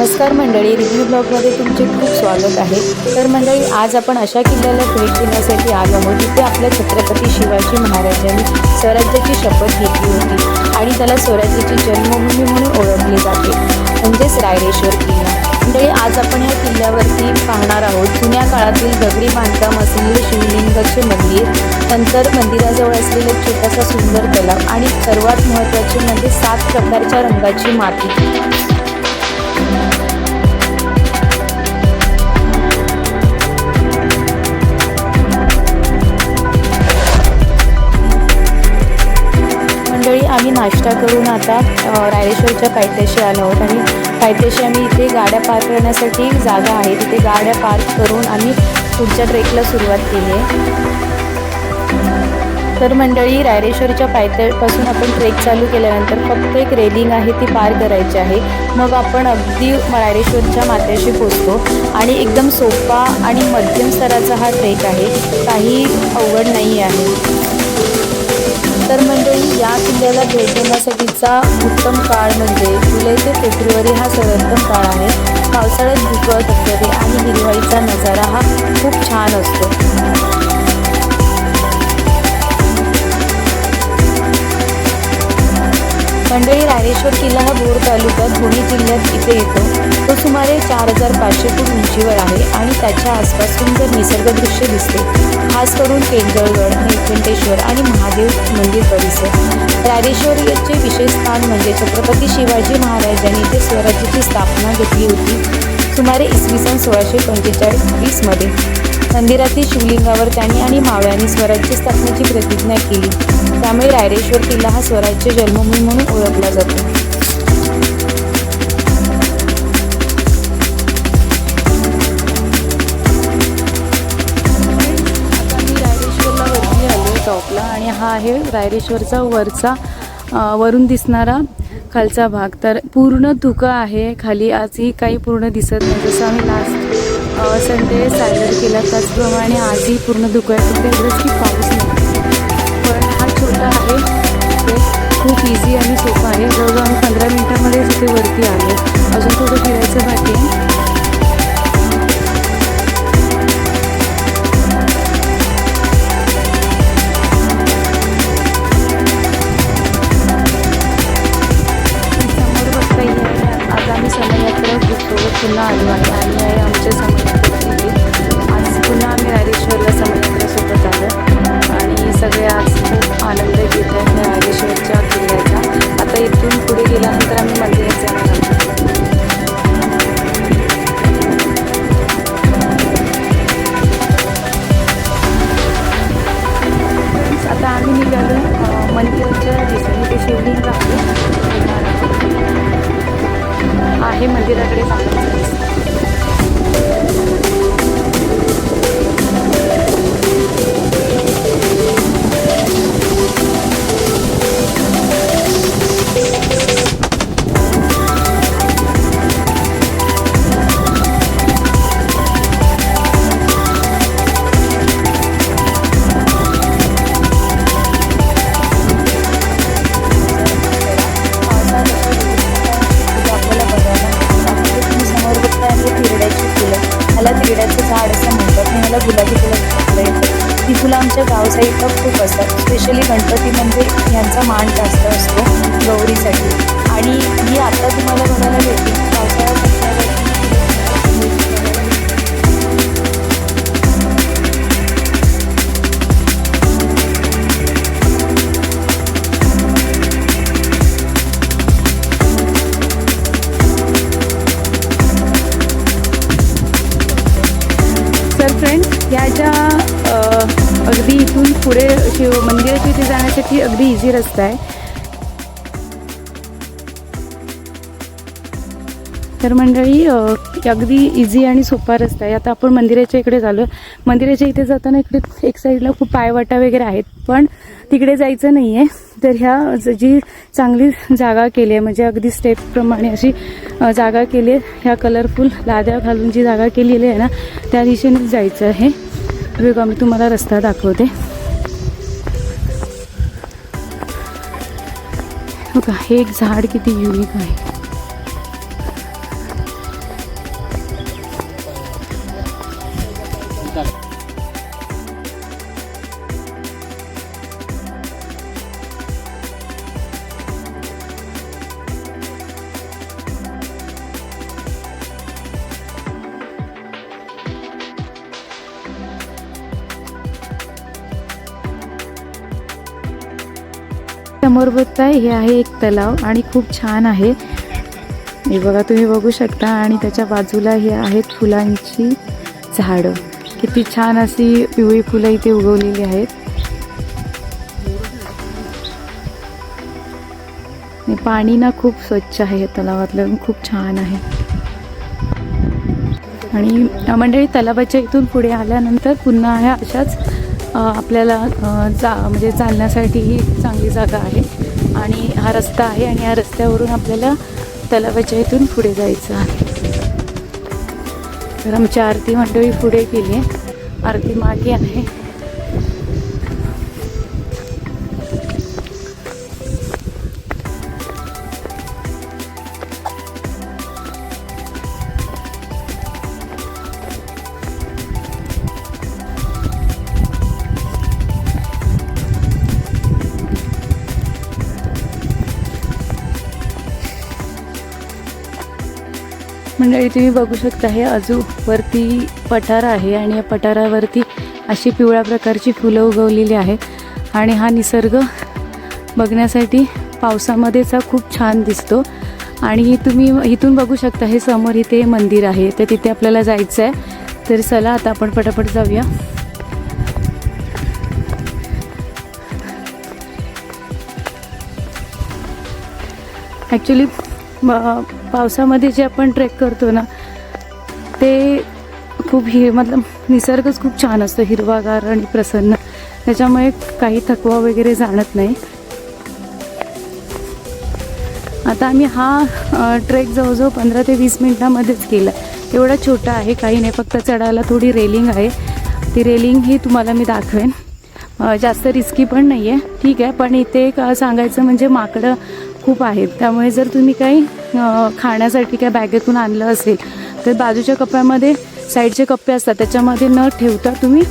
नमस्कार मंडळी रिव्ह्यू ब्लॉगमध्ये तुमचे खूप स्वागत आहे. तर मंडळी आज आपण अशा किल्ल्याला भेट देण्यासाठी आलो आहोत जिथे आपल्या छत्रपती शिवाजी महाराजांनी स्वराज्याची शपथ घेतली होती आणि त्याला स्वराज्याची जन्मभूमी म्हणून ओळखली जाते म्हणजेच रायरेश्वर किल्ला. मंडळी आज आपण या किल्ल्यावरती पाहणार आहोत जुन्या काळातील दगडी बांधकाम असलेले शिवलिंगाचे मंदिर नंतर मंदिराजवळ असलेला छोटासा सुंदर तलाव आणि सर्वात महत्त्वाचे म्हणजे सात प्रकारच्या रंगाची माती. मंडळी आम्ही नाश्ता करून आता रायरेश्वरच्या पायथ्याशी आलो आहोत. आणि पायथ्याशी आम्ही इथे गाड्या पार्क करण्यासाठी जागा आहे. तिथे गाड्या पार्क करून आम्ही पुढच्या ट्रेकला सुरुवात केली आहे. तर मंडळी रायरेश्वरच्या पायथ्यापासून आपण ट्रेक चालू केल्यानंतर फक्त एक रेलिंग आहे ती पार करायची आहे. मग आपण अगदी रायरेश्वरच्या माथ्याशी पोचतो आणि एकदम सोपा आणि मध्यम स्तराचा हा ट्रेक आहे. काही अवघड नाही आहे. तर मंडळी या किल्ल्याला भेट देण्यासाठीचा उत्तम काळ म्हणजे जुलै ते फेब्रुवारी हा सर्वोत्तम काळ आहे. पावसाळ्यात धुकं असते आणि हिरवाईचा नजारा हा खूप छान असतो. मंडळी रायरेश्वर किल्ला हा भोर तालुक्यात पुणे जिल्ह्यात इथे येतो. तो सुमारे चार हजार पाचशे फूट उंचीवर आहे आणि त्याच्या आसपास सुंदर निसर्गदृश्य दिसते खास करून केंद्रगड निळकंठेश्वर आणि महादेव मंदिर परिसर. रायरेश्वर याचे विशेष स्थान म्हणजे छत्रपती शिवाजी महाराजांनी इथे स्वराज्याची स्थापना घेतली होती सुमारे इसवी सन सोळाशे पंचेचाळीस वीसमध्ये मंदिरातील शिवलिंगावर त्यांनी आणि मावळ्यांनी स्वराज्य स्थापनेची प्रतिज्ञा केली. त्यामुळे रायरेश्वर किल्ला हा स्वराज्य जन्मभूमी म्हणून ओळखला जातो. टॉपला आणि हा आहे रायरेश्वरचा वरचा वरून दिसणारा खालचा भाग. तर पूर्ण धुकं आहे. खाली आजही काही पूर्ण दिसत नाही. जसं आम्ही लास्ट संडे साजरा केला. त्याचप्रमाणे आजही पूर्ण धुकं आहे एवढंच की पाऊस नाही. पण हा छोटा आहे. ते खूप इझी आणि सोपा आहे. जवळजवळ आम्ही पंधरा मिनटामध्ये तिथे वरती आलो. अजून थोडं फिरायचं बाकी आहे. समोर बघता येईल. आज आम्ही बुक ग्रुपसोबत पुन्हा आलो आहे. आणि पुढे शिव मंदिराच्या इथे जाण्यासाठी अगदी इझी रस्ता आहे. तर मंडळी अगदी इझी आणि सोपा रस्ता आहे. आता आपण मंदिराच्या इकडे झालो मंदिराच्या इथे जाताना इकडे एक साईडला खूप पायवाटा वगैरे आहेत पण तिकडे जायचं नाही आहे तर ह्या ज- जी चांगली जागा केली आहे म्हणजे अगदी स्टेपप्रमाणे अशी जागा केली आहे. ह्या कलरफुल लाद्या घालून जी जागा केलेली आहे ना त्या दिशेनेच जायचं आहे. वेगळं मी तुम्हाला रस्ता दाखवते. बघा हे एक झाड किती युनिक आहे. समोर बघताय हे आहे एक तलाव आणि खूप छान आहे. हे बघा तुम्ही बघू शकता. आणि त्याच्या बाजूला हे आहेत फुलांची झाडं. किती छान अशी पिवळी फुलं इथे उगवलेली आहेत. पाणी ना खूप स्वच्छ आहे या तलावातलं खूप छान आहे. आणि मंडळी तलावाच्या इथून पुढे आल्यानंतर पुन्हा ह्या अशाच आपल्याला जा म्हणजे चालण्यासाठी ही चांगली जागा आहे. आणि हा रस्ता आहे आणि या रस्त्यावरून आपल्याला तलावाच्या इथून पुढे जायचं आहे. तर आमची आरती मंडळी पुढे गेली आहे. आरती मागे आहे. मंडळी तुम्ही बघू शकता. हे अजून वरती पठार आहे आणि या पठारावरती अशी पिवळ्या प्रकारची फुलं उगवलेली आहेत आणि हा निसर्ग बघण्यासाठी पावसामध्येचा खूप छान दिसतो. आणि तुम्ही इथून बघू शकता हे समोर इथे मंदिर आहे. तर तिथे आपल्याला जायचं आहे तर चला आता आपण पटापट जाऊया. ॲक्च्युली पावसामध्ये जे आपण ट्रेक करतो ना ते खूप हि मतलब निसर्गच खूप छान असतो हिरवागार आणि प्रसन्न. त्याच्यामुळे काही थकवा वगैरे जाणत नाही. आता आम्ही हा ट्रेक जवळजवळ पंधरा ते वीस मिनटामध्येच केला एवढा छोटा आहे काही नाही फक्त चढायला थोडी रेलिंग आहे. ती रेलिंग ही तुम्हाला मी दाखवेन. जास्त रिस्की पण नाही आहे ठीक आहे पण इथे एक सांगायचं म्हणजे माकडं खूप आहेत. त्यामुळे जर तुम्ही काही खाण्यासाठी काय बॅगेतून आणलं असेल तर बाजूच्या कप्प्यामध्ये साईडचे कप्पे असतात. त्याच्यामध्ये न ठेवता तुम्ही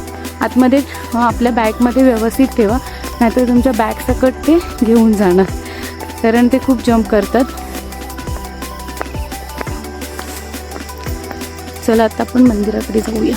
आतमध्ये आपल्या बॅगमध्ये व्यवस्थित ठेवा. नाहीतर तुमच्या बॅग सकट ते घेऊन जाणार. कारण ते खूप जम्प करतात. चला आता आपण मंदिराकडे जाऊया.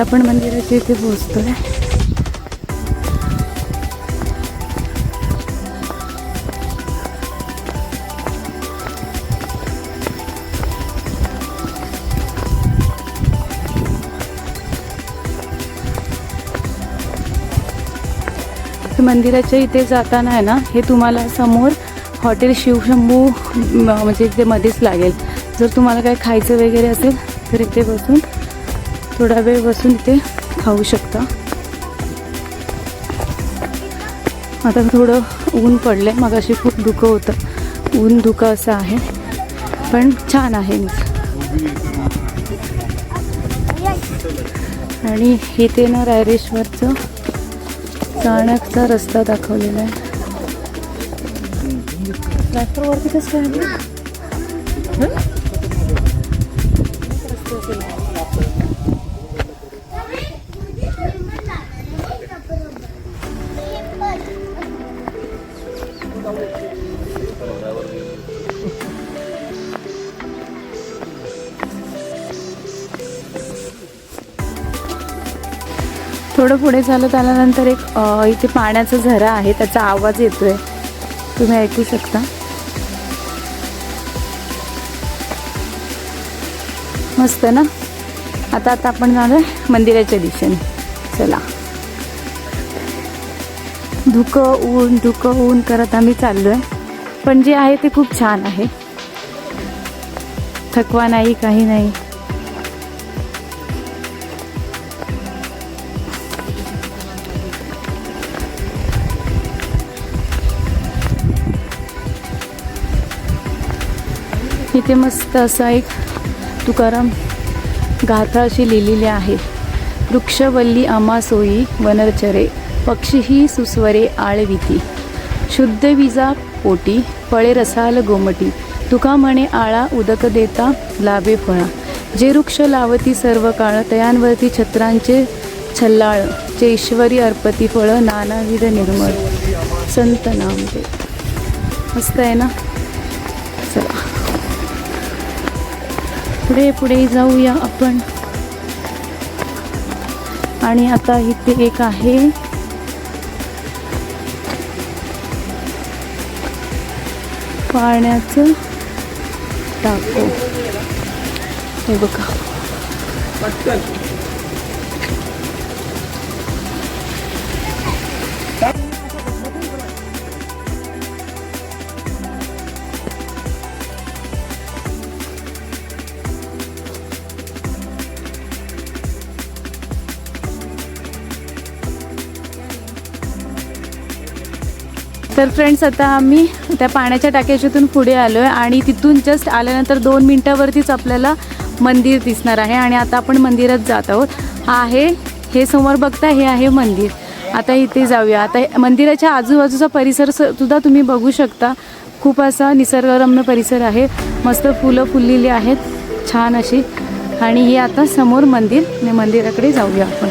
आता आपण मंदिराच्या इथे पोहोचतोय. मंदिराच्या इथे जाताना आहे ना हे तुम्हाला समोर हॉटेल शिवशंभू म्हणजे इथे मध्येच लागेल. जर तुम्हाला काय खायचं वगैरे असेल तर इथे बसून थोडा वेळ बसून इथे खाऊ शकता. आता थोडं ऊन पडलं आहे मग अशी खूप धुकं होतं. ऊन धुकं असं आहे पण छान आहे. आणि इथे ना रायरेश्वरचं जाण्याचा रस्ता दाखवलेला आहे. ट्रॅक्टरवरती कसं काय थोडं पुढे चालत आल्यानंतर एक इथे पाण्याचा झरा आहे त्याचा आवाज येतोय. तुम्ही ऐकू शकता? मस्त ना? आता आता आपण जाणार मंदिराच्या दिशेने. चला. धुकं ऊन धुकं ऊन करत आम्ही चाललोय. पण जे आहे ते खूप छान आहे. थकवा नाही काही नाही. इथे मस्त असा एक तुकाराम गाथा अशी लिहिलेली आहे. वृक्षवल्ली आमासोई वनरचरे पक्षीही सुस्वरे आळविती. शुद्ध विजा पोटी फळे रसाल गोमटी. तुका म्हणे आळा उदक देता लाभे फळा. जे वृक्ष लावती सर्व काळ तयांवरती छत्रांचे छल्लाळ जे ईश्वरी अर्पती फळ नानाविध निर्मळ. संत नामदेव. मस्त आहे ना? पुढे पुढे जाऊया आपण. आणि आता इथे एक आहे. पाण्याचं टाको. हे बघा. तर फ्रेंड्स आता आम्ही त्या पाण्याच्या टाक्याच्यातून पुढे आलो आहे आणि तिथून जस्ट आल्यानंतर दोन मिनटावरतीच आपल्याला मंदिर दिसणार आहे आणि आता आपण मंदिरात जात आहोत. हा आहे हे समोर बघता हे आहे मंदिर. आता इथे जाऊया. आता मंदिराच्या आजूबाजूचा परिसर स- सुद्धा तुम्ही बघू शकता. खूप असा निसर्गरम्य परिसर आहे. मस्त फुलं फुललेली आहेत. छान अशी. आणि हे आता समोर मंदिर. आणि मंदिराकडे जाऊया आपण.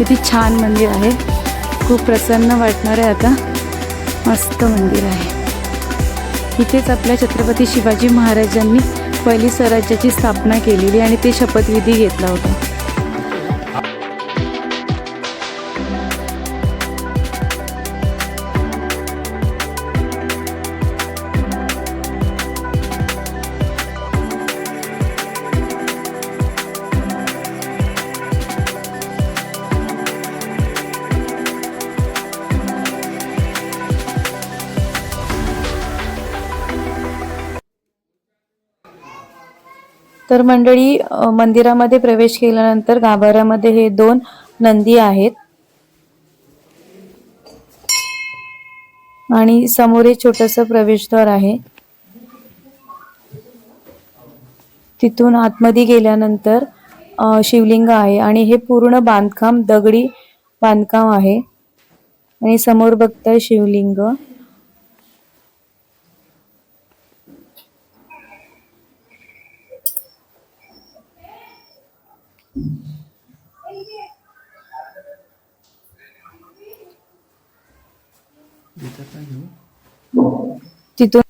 किती छान मंदिर आहे. खूप प्रसन्न वाटणार आहे आता. मस्त मंदिर आहे. इथेच आपल्या छत्रपती शिवाजी महाराजांनी पहिली स्वराज्याची स्थापना केलेली आणि ते शपथविधी घेतला होता. तर मंडळी मंदिरामध्ये प्रवेश केल्यानंतर गाभाऱ्यामध्ये हे दोन नंदी आहेत. आणि समोर एक छोटस प्रवेशद्वार आहे. तिथून आतमध्ये गेल्यानंतर शिवलिंग आहे आणि हे पूर्ण बांधकाम दगडी बांधकाम आहे. आणि समोर बघताय शिवलिंग. तिथून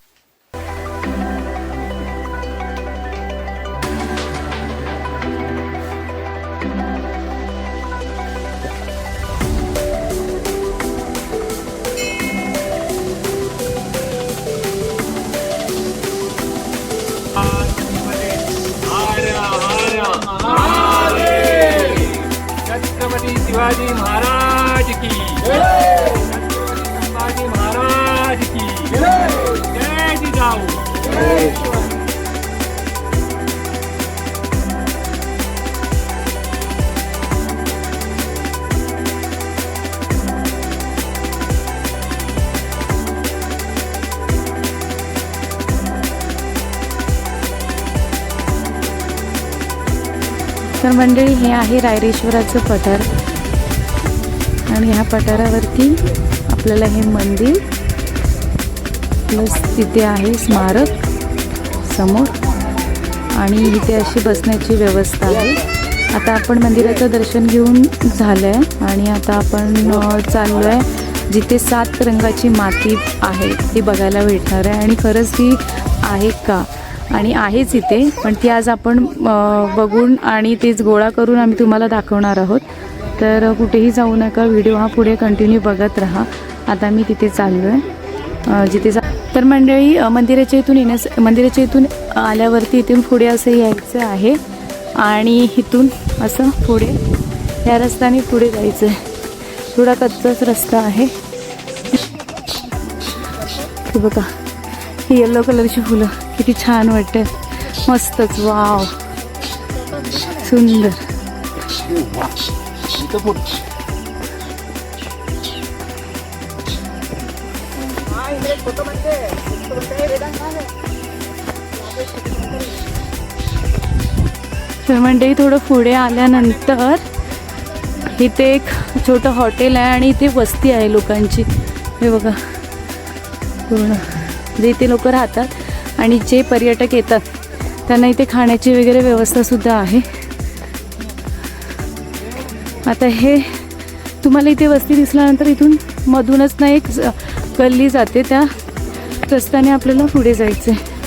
छत्रपती शिवाजी महाराज की शिवाजी महाराज की। जय जिजाऊ। तर मंडळी हे आहे रायरेश्वराचं पठार. आणि ह्या पठारावरती आपल्याला हे मंदिर प्लस तिथे आहे स्मारक समोर. आणि इथे अशी बसण्याची व्यवस्था आहे. आता आपण मंदिराचं दर्शन घेऊन झालं आहे आणि आता आपण चाललो आहे जिथे सात रंगाची माती आहे ती बघायला भेटणार आहे. आणि खरंच ती आहे का? आणि आहेच इथे पण ती आज आपण बघून आणि तेच गोळा करून आम्ही तुम्हाला दाखवणार आहोत. तर कुठेही जाऊ नका व्हिडिओ हा पुढे कंटिन्यू बघत राहा. आता मी तिथे चाललो आहे जिथे जा तर मंडळी मंदिराच्या इथून येण्यास मंदिराच्या इथून आल्यावरती इथून पुढे असं यायचं आहे. आणि इथून असं पुढे या रस्त्याने पुढे जायचं आहे थोडा कच्चाच रस्ता आहे. बघा ही येल्लो कलरची फुलं किती छान वाटतात मस्तच वाव सुंदर. तर मंडळी थोडं पुढे आल्यानंतर इथे एक छोटं हॉटेल आहे आणि इथे वस्ती आहे लोकांची. हे बघा. पूर्ण. जे इथे लोक राहतात आणि जे पर्यटक येतात त्यांना इथे खाण्याची वगैरे व्यवस्थासुद्धा आहे. आता हे तुम्हाला इथे वस्ती दिसल्यानंतर इथून मधूनच ना एक उचलली जाते त्या रस्त्याने आपल्याला पुढे जायचं आहे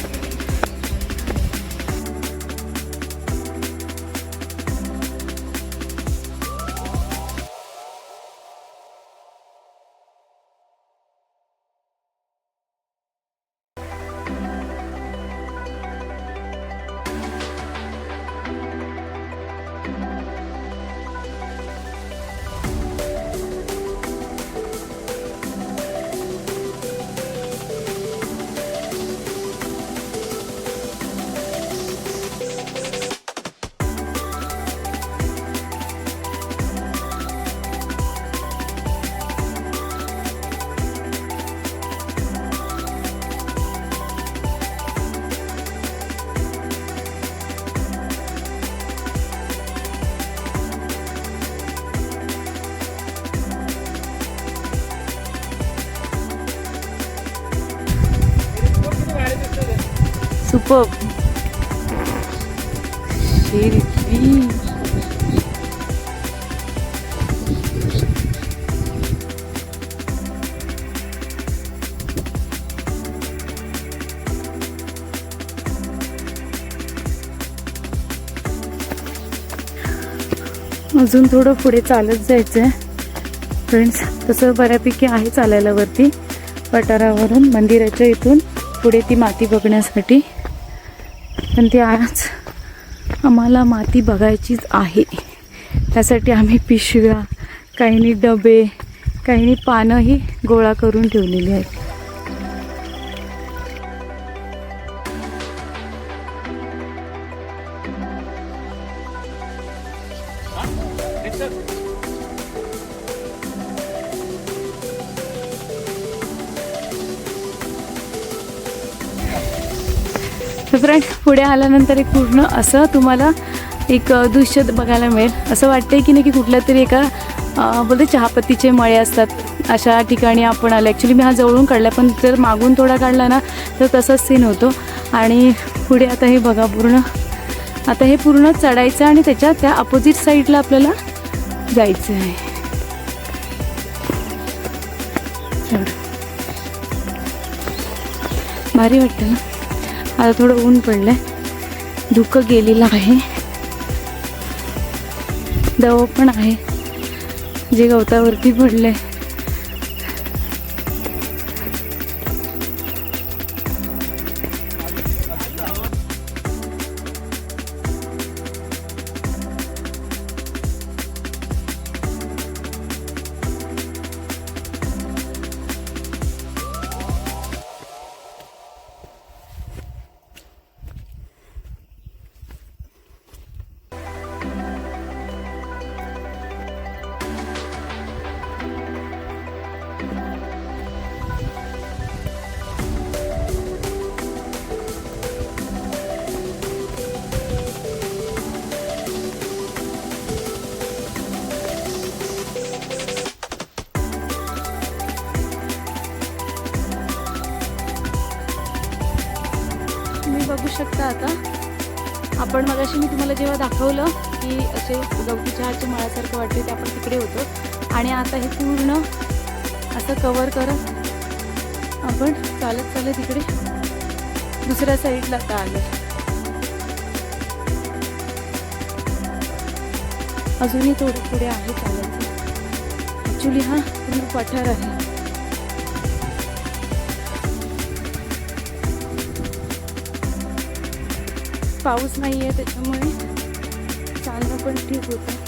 सुपर शेरवी अजून थोडं पुढे चालत जायचं आहे फ्रेंड्स तसं बऱ्यापैकी आहे चालायला वरती. पठारावरून मंदिराच्या इथून पुढे ती माती बघण्यासाठी. पण ती आज आम्हाला माती बघायचीच आहे. त्यासाठी आम्ही पिशव्या काहींनी डबे काहींनी पानंही गोळा करून ठेवलेली आहेत. पुढे आल्यानंतर एक पूर्ण असं तुम्हाला एक दृश्य बघायला मिळेल. असं वाटतंय की नाही की कुठल्या तरी एका बोलते चहापत्तीचे मळे असतात. अशा ठिकाणी आपण आलो. ॲक्च्युली मी हा जवळून काढला पण जर मागून थोडा काढला ना तर तसाच सीन होतो. आणि पुढे आता हे बघा पूर्ण. आता हे पूर्ण चढायचं आणि त्याच्या त्या अपोजिट साईडला आपल्याला जायचं आहे. भारी वाटतं ना? आता थोडं ऊन पडलंय. धुकं गेलेलं आहे. दव पण आहे. जे गवतावरती पडलंय. आहे जेव्हा दाखवलं की असे गवती चहाचे मळासारखं वाटते ते आपण तिकडे होतो. आणि आता हे पूर्ण असं कवर करत आपण चालत चालत इकडे दुसऱ्या साईडला आता आलो. अजूनही थोडं पुढे आहे चालायचं. ॲक्च्युली हा पूर्ण पठार आहे. पाऊस नाही आहे त्याच्यामुळे पण ठीक होतं.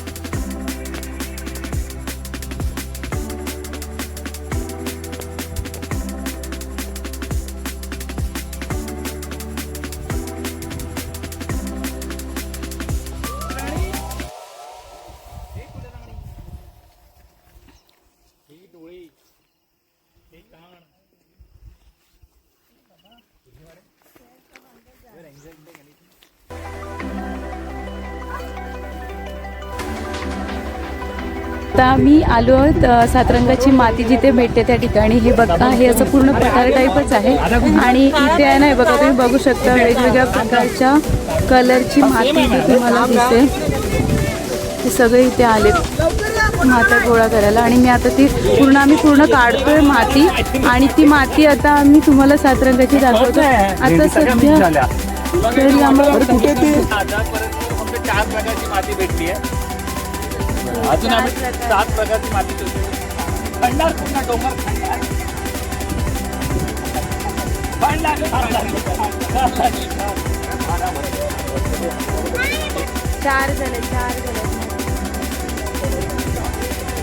आता मी आलो आहोत सातरंगाची माती जिथे भेटते त्या ठिकाणी. हे बघा हे असं पूर्ण प्रकार टाईपच आहे. आणि इथे आहे ना हे बघा तुम्ही बघू शकता वेगवेगळ्या प्रकारच्या कलरची माती इथे तुम्हाला दिसते. हे सगळे इथे आले माता गोळा करायला. आणि मी आता ती पूर्ण आम्ही पूर्ण काढतोय माती. आणि ती माती आता आम्ही तुम्हाला सातरंगाची दाखवतो. आता सध्या तरी आम्हाला कुठे ती? आतापर्यंत फक्त चार प्रकारची माती भेटली आहे. अजून आम्ही सात प्रकारची माती शोधली खंडार पूर्ण डोंगर खंडार. चार झाले चार झाले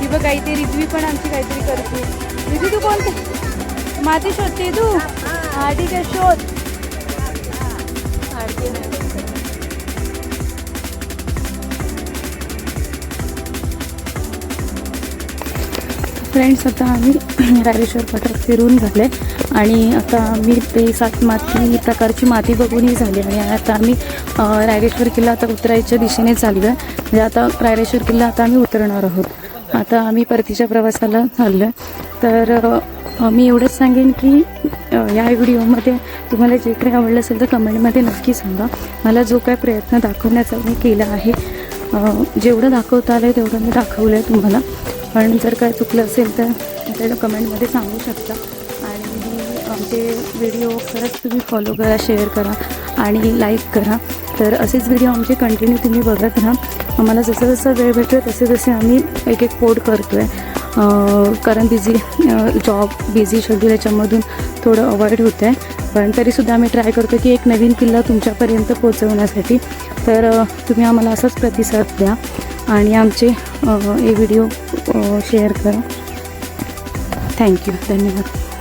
ही बघ काहीतरी रिद्वी पण आमची काहीतरी करते. रिद्वी तू कोणते माती शोधते तू? हा ठीक आहे शोध. काढते नाही. फ्रेंड्स आता आम्ही रायरेश्वर पठार फिरून झाले आणि आता आम्ही ते सात माती प्रकारची माती बघूनही झाली आणि आता आम्ही रायरेश्वर किल्ला आता उतरायच्या दिशेने चाललो आहे म्हणजे आता रायरेश्वर किल्ला आता आम्ही उतरणार आहोत. आता आम्ही परतीच्या प्रवासाला चाललो आहे तर मी एवढंच सांगेन की या व्हिडिओमध्ये तुम्हाला जे काही आवडलं असेल तर कमेंटमध्ये नक्की सांगा. मला जो काय प्रयत्न दाखवण्याचा मी केला आहे जेवढं दाखवता आलं आहे तेवढं मी दाखवलं आहे तुम्हाला. पण जर काय चुकलं असेल तर आपल्याला कमेंटमध्ये सांगू शकता. आणि आमचे व्हिडिओ खरंच तुम्ही फॉलो करा शेअर करा आणि लाईक करा. तर असेच व्हिडिओ आमचे कंटिन्यू तुम्ही बघत राहा. आम्हाला जसं जसं वेळ भेटतो तसे तसे आम्ही एक एक पोड करतो आहे कारण बिझी जॉब बिझी शेड्यूल याच्यामधून थोडं अवॉइड होतं आहे पण तरीसुद्धा आम्ही ट्राय करतो की एक नवीन किल्ला तुमच्यापर्यंत पोचवण्यासाठी तर तुम्ही आम्हाला असाच प्रतिसाद द्या. आणि आमचे हे व्हिडिओ शेअर करा. थँक्यू धन्यवाद.